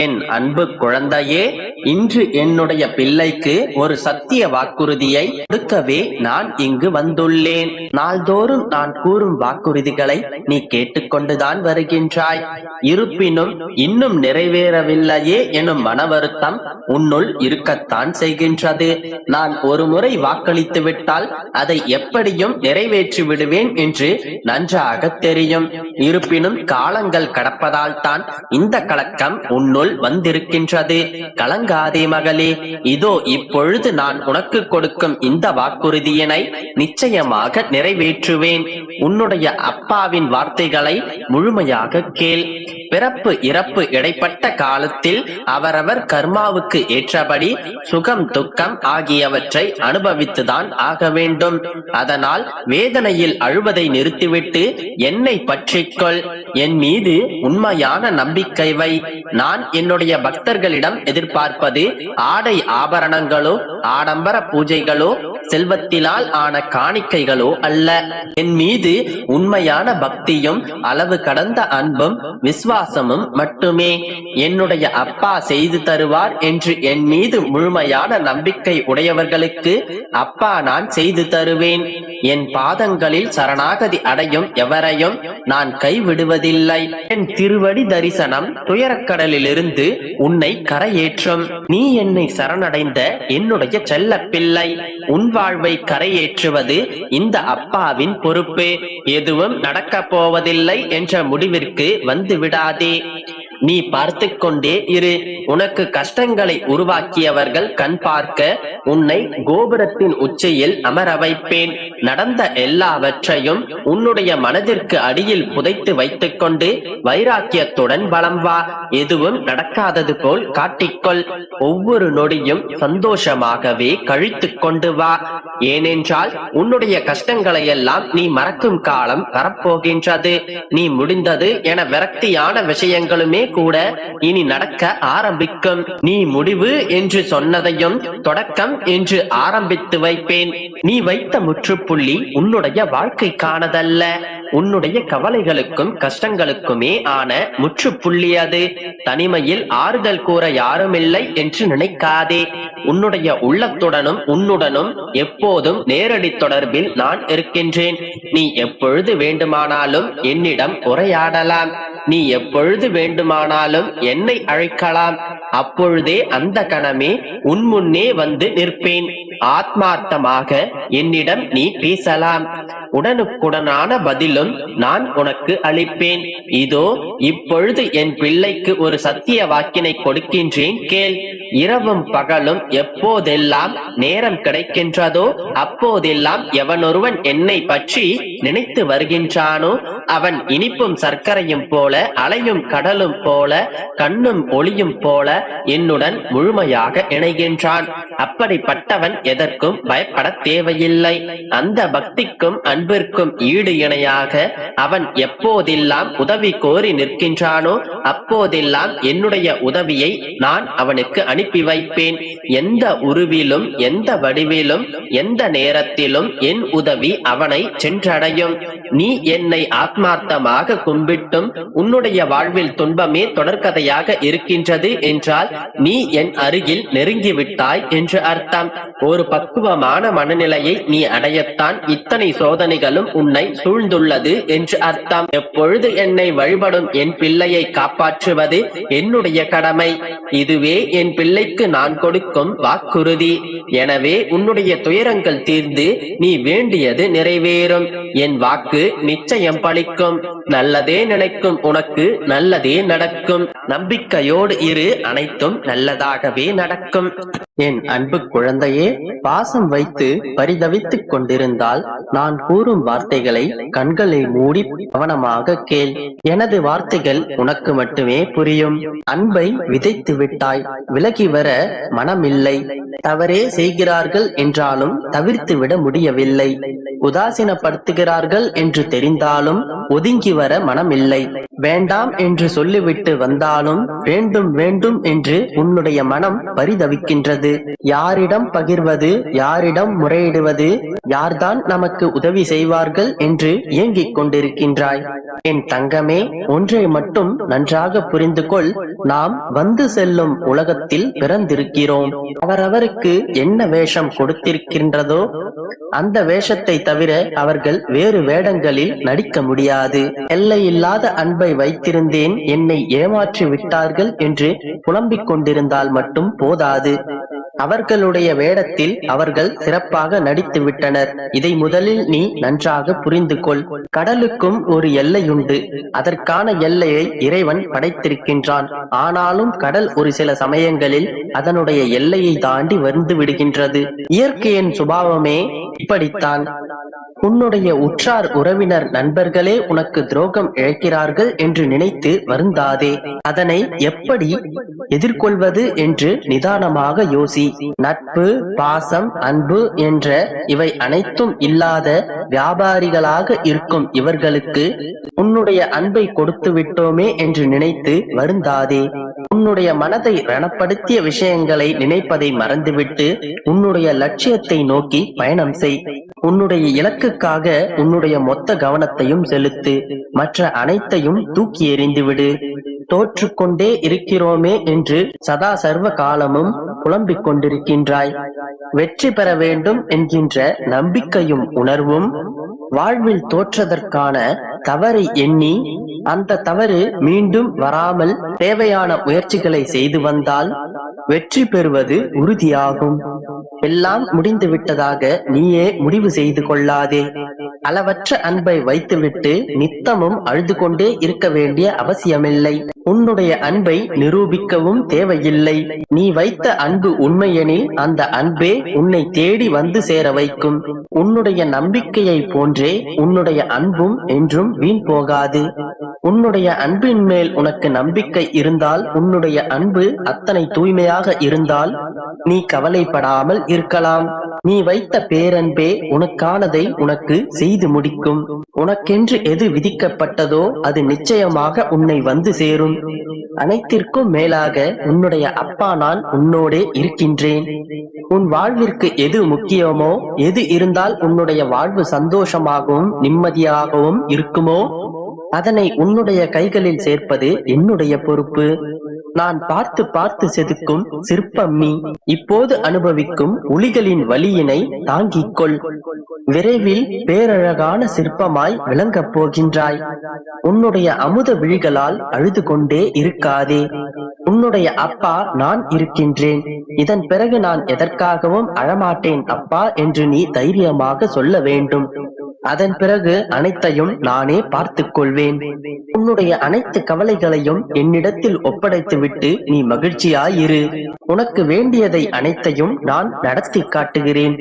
என் அன்பு குழந்தையே இன்று என்னுடைய பிள்ளைக்கு ஒரு சத்திய வாக்குறுதியை கொடுக்கவே நான் இங்கு வந்துள்ளேன். நாள்தோறும் நான் கூறும் வாக்குறுதிகளை நீ கேட்டுக்கொண்டுதான் வருகின்றாய். இருப்பினும் இன்னும் நிறைவேறவில்லையே எனும் மன வருத்தம் உன்னுள் இருக்கத்தான் செய்கின்றது. நான் ஒரு முறை வாக்களித்து விட்டால் அதை எப்படியும் நிறைவேற்றி விடுவேன் என்று நன்றாக தெரியும். இருப்பினும் காலங்கள் கடப்பதால் தான் இந்த கலக்கம் உன்னுள் வந்திருக்கின்றது. கலங்காதே மகளே. இதோ இப்பொழுது நான் உனக்கு கொடுக்கும் இந்த வாக்குறுதியினை நிச்சயமாக நிறைவேற்றுவேன். உன்னுடைய அப்பாவின் வார்த்தைகளை முழுமையாக கேள். பிறப்பு இறப்பு இடைப்பட்ட காலத்தில் அவரவர் கர்மாவுக்கு ஏற்றபடி சுகம் துக்கம் ஆகியவற்றை அனுபவித்துதான் ஆக வேண்டும். அதனால் வேதனையில் அழுவதை நிறுத்திவிட்டு என்னை பற்றிக்கொள். என் மீது உண்மையான நம்பிக்கை வை. நான் என்னுடைய பக்தர்களிடம் எதிர்பார்ப்பது ஆடை ஆபரணங்களோ ஆடம்பர பூஜைகளோ செல்வத்தினால் ஆன காணிக்கைகளோ அல்ல. என் மீது உண்மையான பக்தியும் அளவு கடந்த அன்பும் விசுவாசமும் மட்டுமே. என்னுடைய அப்பா செய்து தருவார் என்று என் மீது முழுமையான நம்பிக்கை உடையவர்களுக்கு அப்பா நான் செய்து தருவேன். என் பாதங்களில் சரணாகதி அடையும் எவரையும் நான் கைவிடுவதில்லை. என் திருவடி தரிசனம் துயரக்கடலிலிருந்து உன்னை கரையேற்றும். நீ என்னை சரணடைந்த என்னுடைய செல்ல பிள்ளை. உன் வாழ்வை கரையேற்றுவது இந்த அப்பாவின் பொறுப்பு. எதுவும் நடக்கப் போவதில்லை என்ற முடிவிற்கு வந்து விடாதே. நீ பார்த்து கொண்டே இரு. உனக்கு கஷ்டங்களை உருவாக்கியவர்கள் கண் பார்க்க உன்னை கோபுரத்தின் உச்சியில் அமர வைப்பேன். நடந்த எல்லாவற்றையும் உன்னுடைய மனதிற்கு அடியில் புதைத்து வைத்துக் கொண்டு வைராக்கியத்துடன் வலம் வா. எதுவும் நடக்காதது போல் காட்டிக்கொள். ஒவ்வொரு நொடியும் சந்தோஷமாகவே கழித்துக் கொண்டு வா. ஏனென்றால் உன்னுடைய கஷ்டங்களை எல்லாம் நீ மறக்கும் காலம் வரப்போகின்றது. நீ முடிந்தது என விரக்தியான விஷயங்களுமே கூட இனி நடக்க ஆரம்பிக்கும். நீ முடிவு என்று சொன்னதையும் தொடக்கம் என்று ஆரம்பித்து வைப்பேன். நீ வைத்த முற்றுப்புள்ளி உன்னுடைய வாழ்க்கைக்கானதல்ல உன்னுடைய கவலைகளுக்கும் கஷ்டங்களுக்குமே ஆன முற்றுப்புள்ளி அது. தனிமையில் ஆறுதல் கூற யாருமில்லை என்று நினைக்காதே. உன்னுடைய உள்ளத்துடனும் உன்னுடனும் எப்போதும் நேரடி தொடர்பில் நான் இருக்கின்றேன். நீ எப்பொழுது வேண்டுமானாலும் என்னிடம் உரையாடலாம். நீ எப்பொழுது வேண்டுமானாலும் என்னை அழைக்கலாம். அப்பொழுதே அந்த கணமே உன் முன்னே வந்து நிற்பேன். ஆத்மார்த்தமாக என்னிடம் நீ பேசலாம். உடனுக்குடனான பதிலும் நான் உனக்கு அளிப்பேன். இதோ இப்பொழுது என் பிள்ளைக்கு ஒரு சத்திய வாக்கினை கொடுக்கின்றேன் கேள். இரவும் பகலும் எப்போதெல்லாம் நேரம் கிடைக்கின்றதோ அப்போதெல்லாம் எவனொருவன் என்னை பற்றி நினைத்து வருகின்றானோ அவன் இனிப்பும் சர்க்கரையும் போல அலையும் கடலும் போல கண்ணும் ஒளியும் போல என்னுடன் முழுமையாக இணைகின்றான். அப்படிப்பட்டவன் எதற்கும் பயப்பட தேவையில்லை. அந்த பக்திக்கும் அன்பிற்கும் ஈடு இணையாக அவன் எப்போதெல்லாம் உதவி கோரி நிற்கின்றானோ அப்போதெல்லாம் என்னுடைய உதவியை நான் அவனுக்கு அனுப்பி வைப்பேன். எந்த உருவிலும் எந்த வடிவிலும் எந்த நேரத்திலும் என் உதவி அவனை சென்றடையும். நீ என்னை ஆத்மார்த்தமாக கும்பிட்டும் உன்னுடைய வாழ்வில் துன்பமே தொடர்கதையாக இருக்கின்றது என்றால் நீ என் அருகில் நெருங்கிவிட்டாய் என்று அர்த்தம். ஒரு பக்குவமான மனநிலையை நீ அடையத்தான் இத்தனை சோதனைகளும் உன்னை சூழ்ந்துள்ளது என்று அர்த்தம். எப்பொழுது என்னை வழிபடும் என் பிள்ளையை காப்பாற்றுவது என்னுடைய கடமை. இதுவே என் பிள்ளைக்கு நான் கொடுக்கும் வாக்குறுதி. எனவே உன்னுடைய துயரங்கள் தீர்ந்து நீ வேண்டியது நிறைவேறும். என் வாக்கு நிச்சயம் படிக்கும் நல்லதே நினைக்கும் உனக்கு நல்லதே நடக்கும். நம்பிக்கையோடு இரு அனைத்தும் நல்லதாகவே நடக்கும். என் அன்பு குழந்தையே பாசம் வைத்து பரிதவித்துக் கொண்டிருந்தால் நான் கூறும் வார்த்தைகளை கண்களை மூடி கவனமாக கேள். எனது வார்த்தைகள் உனக்கு மட்டுமே புரியும். அன்பை விதைத்து விட்டாய் விலகி வர மனமில்லை. தவறே செய்கிறார்கள் என்றாலும் தவிர்த்து விட முடியவில்லை. உதாசீனப்படுத்துகிறார்கள் என்று தெரிந்தாலும் ஒதுங்கி வர மனமில்லை. வேண்டாம் என்று சொல்லிவிட்டு வந்தாலும் வேண்டும் வேண்டும் என்று உன்னுடைய மனம் பரிதவிக்கின்றது. யாரிடம் பகிர்வது யாரிடம் முறையிடுவது யார்தான் நமக்கு உதவி செய்வார்கள் என்று இயங்கிக் கொண்டிருக்கின்றாய். என் தங்கமே ஒன்றை மட்டும் நன்றாக புரிந்து கொள் நாம் வந்து செல்லும் உலகத்தில் பிறந்திருக்கிறோம். அவரவருக்கு என்ன வேஷம் கொடுத்திருக்கின்றதோ அந்த வேஷத்தை தவிர அவர்கள் வேறு வேடங்களில் நடிக்க முடியாது. எல்லையில்லாத அன்பை வைத்திருந்தேன். என்னை ஏமாற்றி விட்டார்கள் என்று புலம்பிக் கொண்டிருந்தால் மட்டும் போதாது. அவர்களுடைய வேடத்தில் அவர்கள் சிறப்பாக நடித்து விட்டனர் இதை முதலில் நீ நன்றாக புரிந்து கொள் கடலுக்கும் ஒரு எல்லையுண்டு. அதற்கான எல்லையை இறைவன் படைத்திருக்கின்றான். ஆனாலும் கடல் ஒரு சில சமயங்களில் அதனுடைய எல்லையை தாண்டி வந்து விடுகின்றது. இயற்கையின் சுபாவமே இப்படித்தான். உன்னுடைய உற்றார் உறவினர் நண்பர்களே உனக்கு துரோகம் இழைக்கிறார்கள் என்று நினைத்து வருந்தாதே. அதனை எப்படி எதிர்கொள்வது என்று நிதானமாக யோசி. நட்பு பாசம் அன்பு என்ற இவை அனைத்தும் இல்லாத வியாபாரிகளாக இருக்கும் இவர்களுக்கு உன்னுடைய அன்பை கொடுத்து விட்டோமே என்று நினைத்து வருந்தாதே. உன்னுடைய மனதை ரணப்படுத்திய விஷயங்களை நினைப்பதை மறந்துவிட்டு உன்னுடைய லட்சியத்தை நோக்கி பயணம் செய். உன்னுடைய இலக்குக்காக உன்னுடைய மொத்த கவனத்தையும் செலுத்து. மற்ற அனைத்தையும் தூக்கி எறிந்துவிடு. தோற்றுக்கொண்டே இருக்கிறோமே என்று சதா சர்வ காலமும் புலம்பிக் கொண்டிருக்கின்றாய். வெற்றி பெற வேண்டும் என்கின்ற நம்பிக்கையும் உணர்வும் வாழ்வில் தோற்றதற்கான தவறை எண்ணி அந்த தவறு மீண்டும் வராமல் தேவையான முயற்சிகளை செய்து வந்தால் வெற்றி பெறுவது உறுதியாகும். எல்லாம் முடிந்து விட்டதாக நீயே முடிவு செய்து கொள்ளாதே. அளவற்ற அன்பை வைத்துவிட்டு நித்தமும் அழுது கொண்டே இருக்க வேண்டிய அவசியமில்லை. உன்னுடைய அன்பை நிரூபிக்கவும் தேவையில்லை. நீ வைத்த அன்பு உண்மையெனில் அந்த அன்பே உன்னை தேடி வந்து சேர வைக்கும். உன்னுடைய நம்பிக்கையை போன்றே உன்னுடைய அன்பும் என்றும் வீண் போகாது. உன்னுடைய அன்பின் மேல் உனக்கு நம்பிக்கை இருந்தால் உன்னுடைய அன்பு அத்தனை தூய்மையாக இருந்தால் நீ கவலைப்படாமல் இருக்கலாம். நீ வைத்த பேரன்பே உனக்கானதை உனக்கு செய்து முடிக்கும். உனக்கென்று எது விதிக்கப்பட்டதோ அது நிச்சயமாக உன்னை வந்து சேரும். அனைத்திற்கும் மேலாக உன்னுடைய அப்பா நான் உன்னோடே இருக்கின்றேன். உன் வாழ்விற்கு எது முக்கியமோ எது இருந்தால் உன்னுடைய வாழ்வு சந்தோஷமாகவும் நிம்மதியாகவும் இருக்கும். அதனை உன்னுடைய கைகளில் சேர்ப்பது என்னுடைய பொறுப்பு. நான் பார்த்து பார்த்து செதுக்கும் சிற்பம் நீ. இப்போது அனுபவிக்கும் உளிகளின் வலியினை தாங்கிக் கொள் விரைவில் பேரழகான சிற்பமாய் விளங்கப் போகின்றாய். உன்னுடைய அமுத விழிகளால் அழுது கொண்டே இருக்காதே. உன்னுடைய அப்பா நான் இருக்கின்றேன். இதன் பிறகு நான் எதற்காகவும் அழமாட்டேன் அப்பா என்று நீ தைரியமாக சொல்ல வேண்டும். அதன் பிறகு அனைத்தையும் நானே பார்த்துக் கொள்வேன் உன்னுடைய அனைத்து கவலைகளையும் என்னிடத்தில் ஒப்படைத்துவிட்டு நீ மகிழ்ச்சியாயிரு. உனக்கு வேண்டியதை அனைத்தையும் நான் நடத்தி காட்டுகிறேன்.